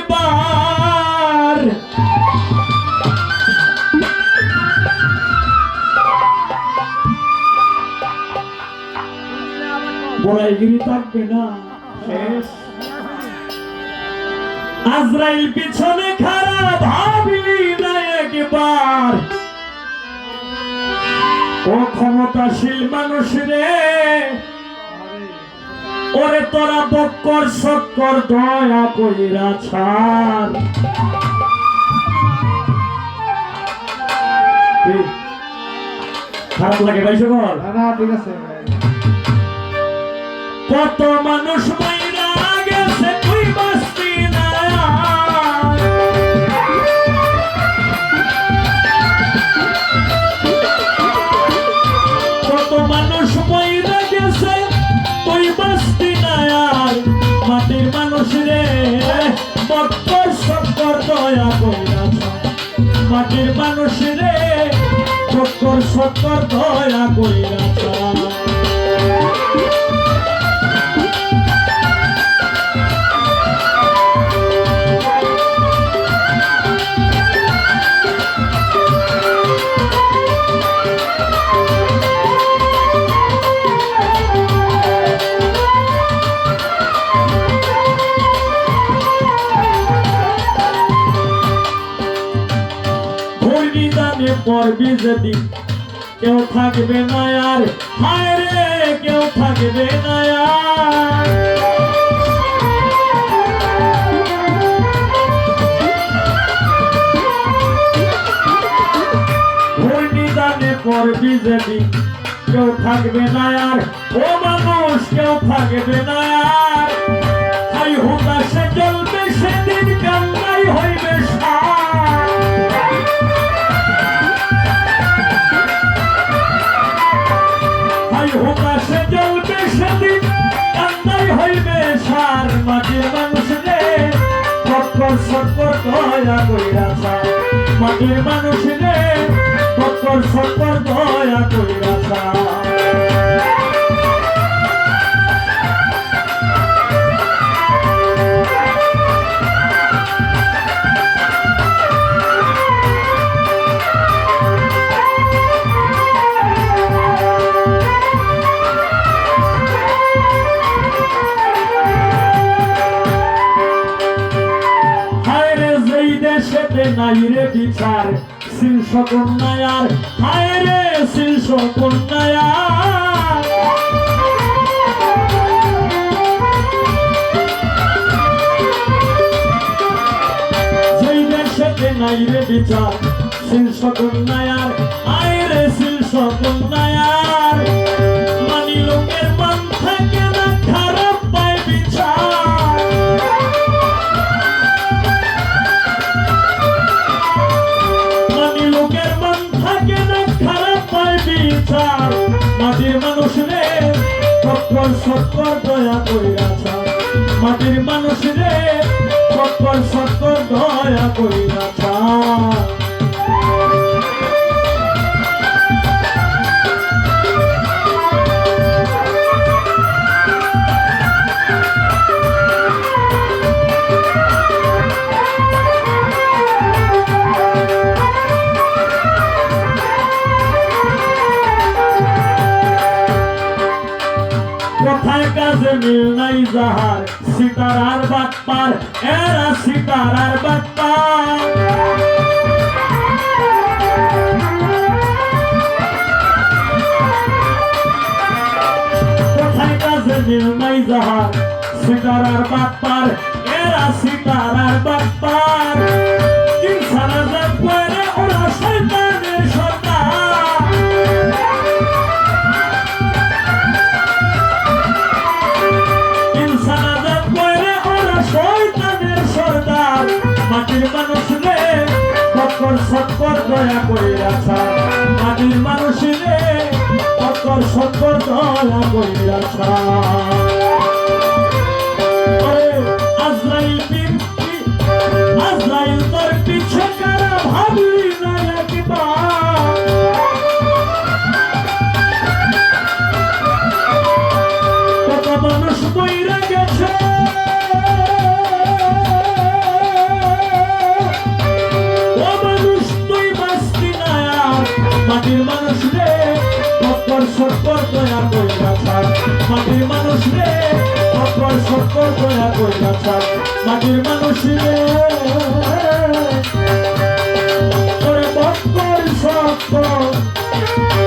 একবার বড়াইগিরি থাকবে না। আজরাইল পিছনে খারাপ ভাবলি না একবার। ও ক্ষমতাশীল মানুষ রে ওরে তোরা বক্কর সক্কর দয়া কইরা ছাড়। খারাপ লাগে ভাই সকল? না না ঠিক আছে কত মানুষ মাইরা দয়া কইরা। মাটির মানুষ রে সত্তর সত্তর দয়া কইরা ঘূর্ণিদানে পড়বি যেদিন কেউ থাকবে না আর, হায় রে, কেউ থাকবে না আর। যেদিন কেউ থাকবে না আর। ও মানুষ, কেউ থাকবে না আর। জ্বলবে সেদিন। সক্কর দয়া কইরা ছাড় মাটির মানুষ রে বক্কর সক্কর দয়া কইরা ছাড় নাই রে বিচার শীর্ষ কন্যায়ার হায় রে শীর্ষ কন্যায়ার সেই দেশেতে নাই বিচার শীর্ষ কন্যায়ার রে শীর্ষ কন্যায়ার সত্তর দয়া কইরা ছাড় মাটির মানুষ রে সত্তর সত্তর দয়া কইরা যাহার সীতার আর বাটপার এরা সীতার আর বাটপার কোথায় কাজে মিল নাই যাহার সীতার আর বাটপার এরা সীতার আর মাটির মানুষ রে, তৎপর সত্তর দয়া করে আসা মাটির মানুষ রে, তৎপর সত্তর দয়া করে ছাড় সত্তর দয়া কইরা ছাড়। মাটির মানুষ রে। বক্কর সত্তর